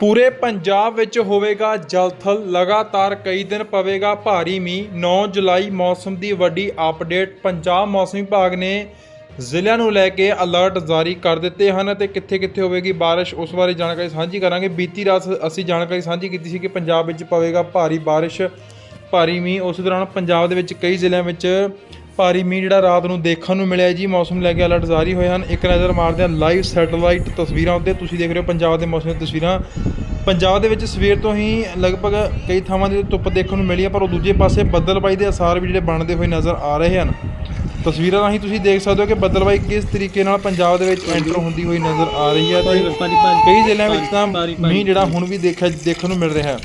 ਪੂਰੇ ਪੰਜਾਬ ਵਿੱਚ ਹੋਵੇਗਾ ਜਲਥਲ, ਲਗਾਤਾਰ ਕਈ ਦਿਨ ਪਵੇਗਾ ਭਾਰੀ ਮੀਂਹ। 9 ਜੁਲਾਈ ਮੌਸਮ ਦੀ ਵੱਡੀ ਅਪਡੇਟ, ਪੰਜਾਬ ਮੌਸਮ ਵਿਭਾਗ ਨੇ ਜ਼ਿਲ੍ਹਿਆਂ ਨੂੰ ਲੈ ਕੇ ਅਲਰਟ ਜਾਰੀ ਕਰ ਦਿੱਤੇ ਹਨ ਤੇ ਕਿੱਥੇ-ਕਿੱਥੇ ਹੋਵੇਗੀ ਬਾਰਿਸ਼, ਉਸ ਬਾਰੇ ਜਾਣਕਾਰੀ ਸਾਂਝੀ ਕਰਾਂਗੇ। ਬੀਤੀ ਰਾਤ ਅਸੀਂ ਜਾਣਕਾਰੀ ਸਾਂਝੀ ਕੀਤੀ ਸੀ ਕਿ ਪੰਜਾਬ ਵਿੱਚ ਪਵੇਗਾ ਭਾਰੀ ਬਾਰਿਸ਼, ਭਾਰੀ ਮੀਂਹ। ਉਸ ਦੌਰਾਨ ਪੰਜਾਬ ਦੇ ਵਿੱਚ ਕਈ ਜ਼ਿਲ੍ਹਿਆਂ ਵਿੱਚ ਭਾਰੀ ਮੀਂਹ ਜਿਹੜਾ ਰਾਤ ਨੂੰ ਦੇਖਣ ਨੂੰ ਮਿਲਿਆ ਜੀ, ਮੌਸਮ ਨੂੰ ਲੈ ਕੇ ਅਲਰਟ ਜਾਰੀ ਹੋਏ ਹਨ। ਇੱਕ ਨਜ਼ਰ ਮਾਰਦੇ ਹਾਂ ਲਾਈਵ ਸੈਟੇਲਾਈਟ ਤਸਵੀਰਾਂ ਉੱਤੇ। ਤੁਸੀਂ ਦੇਖ ਰਹੇ ਹੋ ਪੰਜਾਬ ਦੇ ਮੌਸਮ ਦੀਆਂ ਤਸਵੀਰਾਂ। ਪੰਜਾਬ ਦੇ ਵਿੱਚ ਸਵੇਰ ਤੋਂ ਹੀ ਲਗਭਗ ਕਈ ਥਾਵਾਂ ਤੇ ਧੁੱਪ ਦੇਖਣ ਨੂੰ ਮਿਲੀ ਹੈ ਪਰ ਉਹ ਦੂਜੇ ਪਾਸੇ ਬੱਦਲਬਾਈ ਦੇ ਅਸਾਰ ਵੀ ਜਿਹੜੇ ਬਣਦੇ ਹੋਏ ਨਜ਼ਰ ਆ ਰਹੇ ਹਨ। ਤਸਵੀਰਾਂ ਰਾਹੀਂ ਤੁਸੀਂ ਦੇਖ ਸਕਦੇ ਹੋ ਕਿ ਬੱਦਲਬਾਈ ਕਿਸ ਤਰੀਕੇ ਨਾਲ ਪੰਜਾਬ ਦੇ ਵਿੱਚ ਐਂਟਰ ਹੁੰਦੀ ਹੋਈ ਨਜ਼ਰ ਆ ਰਹੀ ਹੈ ਤੇ ਕਈ ਜ਼ਿਲ੍ਹਿਆਂ ਵਿੱਚ ਤਾਂ ਮੀਂਹ ਜਿਹੜਾ ਹੁਣ ਵੀ ਦੇਖਿਆ ਦੇਖਣ ਨੂੰ ਮਿਲ ਰਿਹਾ ਹੈ।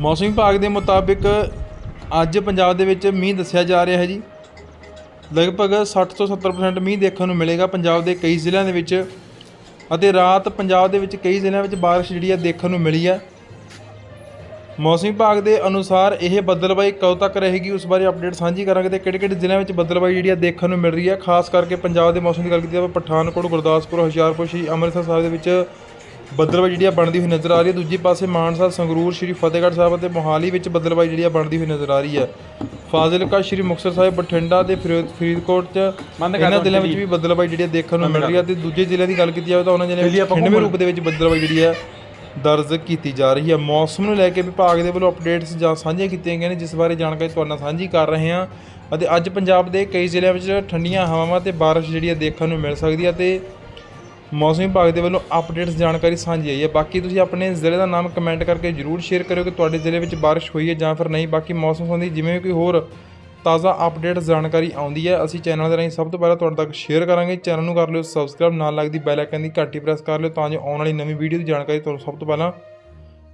ਮੌਸਮ ਵਿਭਾਗ ਦੇ ਮੁਤਾਬਿਕ ਅੱਜ ਪੰਜਾਬ ਦੇ ਵਿੱਚ ਮੀਂਹ ਦੱਸਿਆ ਜਾ ਰਿਹਾ ਹੈ ਜੀ। ਲਗਭਗ 60 ਤੋਂ 70% ਮੀਂਹ ਦੇਖਣ ਨੂੰ ਮਿਲੇਗਾ ਪੰਜਾਬ ਦੇ ਕਈ ਜ਼ਿਲ੍ਹਿਆਂ ਦੇ ਵਿੱਚ ਅਤੇ ਰਾਤ ਪੰਜਾਬ ਦੇ ਵਿੱਚ ਕਈ ਜ਼ਿਲ੍ਹਿਆਂ ਵਿੱਚ ਬਾਰਿਸ਼ ਜਿਹੜੀ ਹੈ ਦੇਖਣ ਨੂੰ ਮਿਲੀ ਹੈ। ਮੌਸਮ ਵਿਭਾਗ ਦੇ ਅਨੁਸਾਰ ਇਹ ਬੱਦਲਬਾਈ ਕਦੋਂ ਤੱਕ ਰਹੇਗੀ ਉਸ ਬਾਰੇ ਅਪਡੇਟ ਸਾਂਝੀ ਕਰਾਂਗੇ ਤੇ ਕਿਹੜੇ-ਕਿਹੜੇ ਜ਼ਿਲ੍ਹਿਆਂ ਵਿੱਚ ਬੱਦਲਬਾਈ ਜਿਹੜੀ ਹੈ ਦੇਖਣ ਨੂੰ ਮਿਲ ਰਹੀ ਹੈ। ਖਾਸ ਕਰਕੇ ਪੰਜਾਬ ਦੇ ਮੌਸਮ ਦੀ ਗੱਲ ਕੀਤੀ ਜਾਵੇ ਪਠਾਨਕੋਟ, ਗੁਰਦਾਸਪੁਰ, ਹੁਸ਼ਿਆਰਪੁਰ, ਸ਼੍ਰੀ ਅੰਮ੍ਰਿਤਸਰ ਸਾਹਿਬ ਦੇ ਵਿੱਚ ਬੱਦਲਬਾਈ ਜਿਹੜੀ ਆ ਬਣਦੀ ਹੋਈ ਨਜ਼ਰ ਆ ਰਹੀ ਹੈ। ਦੂਜੇ ਪਾਸੇ ਮਾਨਸਾ ਸੰਗਰੂਰ ਸ਼੍ਰੀ ਫਤਿਹਗੜ੍ਹ ਸਾਹਿਬ ਅਤੇ ਮੋਹਾਲੀ ਵਿੱਚ ਬੱਦਲਬਾਈ ਜਿਹੜੀ ਆ ਬਣਦੀ ਹੋਈ ਨਜ਼ਰ ਆ ਰਹੀ ਹੈ। ਫਾਜ਼ਿਲਕਾ ਸ਼੍ਰੀ ਮੁਕਤਸਰ ਸਾਹਿਬ ਬਠਿੰਡਾ ਤੇ ਫਰੀਦ- ਫਰੀਦਕੋਟ ਚ ਇਹਨਾਂ ਜ਼ਿਲ੍ਹਿਆਂ ਵਿੱਚ ਵੀ ਬੱਦਲਬਾਈ ਜਿਹੜੀ ਆ ਦੇਖਣ ਨੂੰ ਮਿਲ ਰਹੀ ਹੈ ਤੇ ਦੂਜੇ ਜ਼ਿਲ੍ਹਿਆਂ ਦੀ ਗੱਲ ਕੀਤੀ ਜਾਵੇ ਤਾਂ ਉਹਨਾਂ ਜ਼ਿਲ੍ਹਿਆਂ ਵਿੱਚ ਖਿੰਡਵੇਂ ਰੂਪ ਦੇ ਵਿੱਚ ਬੱਦਲਬਾਈ ਜਿਹੜੀ ਹੈ ਦਰਜ ਕੀਤੀ ਜਾ ਰਹੀ ਹੈ। ਮੌਸਮ ਨੂੰ ਲੈ ਕੇ ਵਿਭਾਗ ਦੇ ਵੱਲੋਂ ਅਪਡੇਟਸ ਜਾਂ ਸਾਂਝੀਆਂ ਕੀਤੀਆਂ ਗਈਆਂ ਨੇ ਜਿਸ ਬਾਰੇ ਜਾਣਕਾਰੀ ਤੁਹਾਡੇ ਨਾਲ ਸਾਂਝੀ ਕਰ ਰਹੇ ਹਾਂ। ਅਤੇ ਅੱਜ ਪੰਜਾਬ ਦੇ ਕਈ ਜ਼ਿਲ੍ਹਿਆਂ ਵਿੱਚ ਠੰਡੀਆਂ ਹਵਾਵਾਂ ਤੇ ਬਾਰਿਸ਼ ਜਿਹੜੀ ਹੈ ਦੇਖਣ ਨੂੰ ਮਿਲ ਸਕਦੀ ਹੈ ਤੇ ਮੌਸਮ ਵਿਭਾਗ ਦੇ ਵੱਲੋਂ ਅਪਡੇਟਸ ਜਾਣਕਾਰੀ ਸਾਂਝੀ ਆਈ ਹੈ। ਬਾਕੀ ਤੁਸੀਂ ਆਪਣੇ ਜ਼ਿਲ੍ਹੇ ਦਾ ਨਾਮ ਕਮੈਂਟ ਕਰਕੇ ਜਰੂਰ ਸ਼ੇਅਰ ਕਰਿਓ ਕਿ ਤੁਹਾਡੇ ਜ਼ਿਲ੍ਹੇ ਵਿੱਚ ਬਾਰਿਸ਼ ਹੋਈ ਹੈ ਜਾਂ ਫਿਰ ਨਹੀਂ। ਬਾਕੀ ਮੌਸਮ ਸੰਬੰਧੀ ਜਿਵੇਂ ਕੋਈ ਹੋਰ ਤਾਜ਼ਾ ਅਪਡੇਟਸ ਜਾਣਕਾਰੀ ਆਉਂਦੀ ਹੈ, ਅਸੀਂ ਚੈਨਲ ਦੇ ਰਾਹੀਂ ਸਭ ਤੋਂ ਪਹਿਲਾਂ ਤੁਹਾਡੇ ਤੱਕ ਸ਼ੇਅਰ ਕਰਾਂਗੇ। ਚੈਨਲ ਨੂੰ ਕਰ ਲਿਓ ਸਬਸਕ੍ਰਾਈਬ ਨਾਲ ਲੱਗਦੀ ਬੈਲ ਆਈਕਨ ਦੀ ਘੰਟੀ ਪ੍ਰੈਸ ਕਰ ਲਿਓ ਤਾਂ ਜੋ ਆਉਣ ਵਾਲੀ ਨਵੀਂ ਵੀਡੀਓ ਦੀ ਜਾਣਕਾਰੀ ਤੁਹਾਨੂੰ ਸਭ ਤੋਂ ਪਹਿਲਾਂ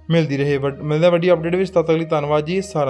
ਮਿਲਦੀ ਰਹੇ। ਵੱਡ- ਮਿਲਦੇ ਵੱਡੀ ਅਪਡੇਟ ਵਿੱਚ। ਤਦ ਤੱਕ ਲਈ ਧੰਨਵਾਦ ਜੀ। ਸਾਰਿਆਂ ਦਾ।